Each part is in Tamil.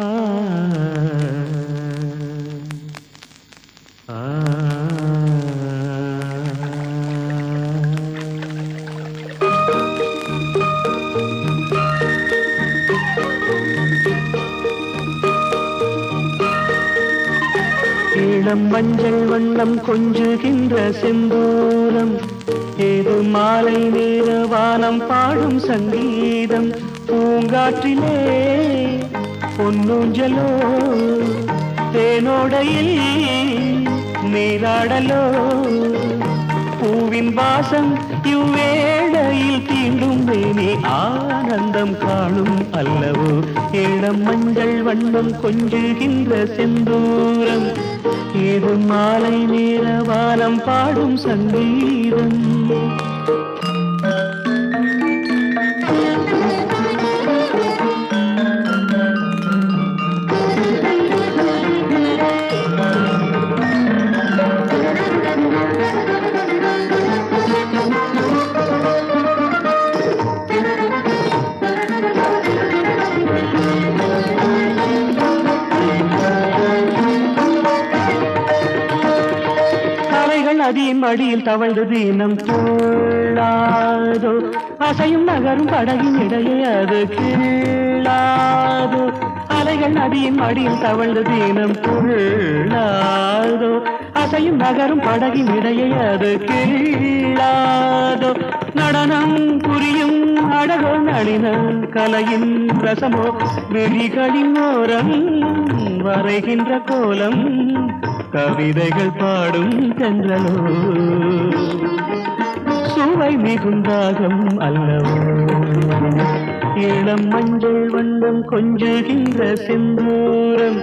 Ah. இளம் மஞ்சள் வண்ணம் கொஞ்சுகின்ற செந்தூரம் ஏது மாலை நேர வானம் பாடும் சங்கீதம். பூங்காற்றிலே பொன்னூஞ்சலோ தேனோடையில் நீராடலோ பூவின் வாசம் இவ்வேளையில் தீண்டும் மேனி ஆனந்தம் காணும் அல்லவோ. இளம் மஞ்சள் வண்ணம் கொஞ்சுகின்ற செந்தூரம் ஏதும் மாலை நேர வானம் பாடும் சங்கீதம். நதியின் வழியில் தவழ்ந்தது தவழ்ந்து தினம் அசையும் நகரும் படகின் இடையே அது கிள்ளாதோ அலைகள் நதியின் மடியில் தவழ்ந்தது தினம் துள்ளாதோ அசையும் நகரும் படகின் இடையே அது கிள்ளாதோ நடனம் புரியும் அழகோ நளின கலையின் ரசமோ விழிகளின் ஓரம் வரைகின்ற கோலம் கவிதைகள் பாடும் தென்றலோ. சுவை மிகுந்தாகம் அல்லவோ? இளம் மஞ்சள் வண்ணம் கொஞ்சுகின்ற செந்தூரம்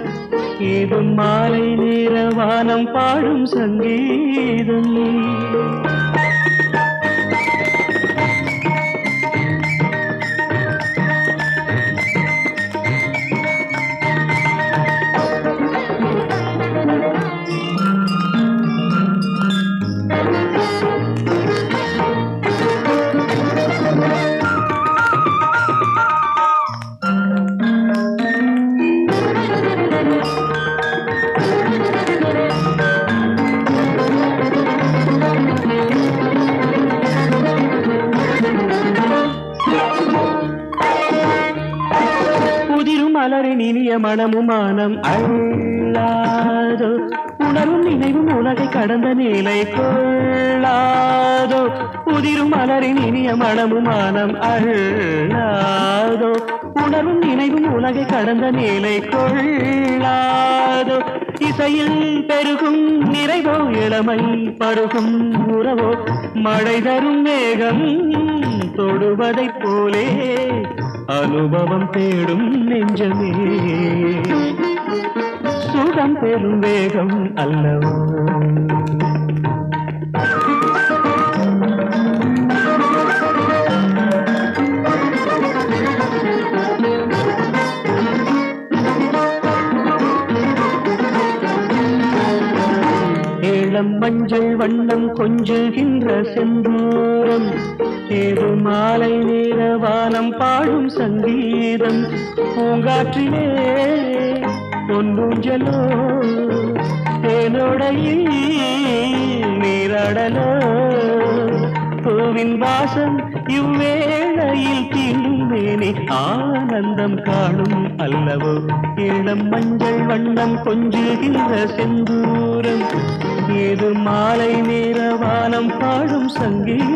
ஏதும் மாலை நேர வானம் பாடும் சங்கீதம். மலரின் இனிய மனமும் மானம் அள்ளாதோ உணரும் நினைவும் உலகை கடந்த நிலை கொள்ளாதோ உதிரும் மலரின் இனிய மனமும் மானம் அள்ளாதோ உணரும் நினைவும் உலகை கடந்த நிலை கொள்ளாதோ இசையில் பெருகும் நிறைவோ இளமை பருகும் உறவோ மழை தரும் மேகம் தொடுவதைப் போலே அனுபவம் தேடும் நெஞ்சமே. சுகம் பெறும் வேகம் அல்லவோ? இளம் மஞ்சள் வண்ணம் கொஞ்சுகின்ற செந்தூரம். ஏது மாலை நேர பாடும் சங்கீதம் பூங்காற்றிலே பொன்னூஞ்சலோ தேனோடையில் நீராடலோ. பூவின் வாசம் இவ்வேளையில் தீண்டும் ஆனந்தம் காணும் அல்லவோ. இளம் மஞ்சள் வண்ணம் கொஞ்சுகின்ற செந்தூரம் ஏது மாலை நேர வானம் பாடும் சங்கீதம்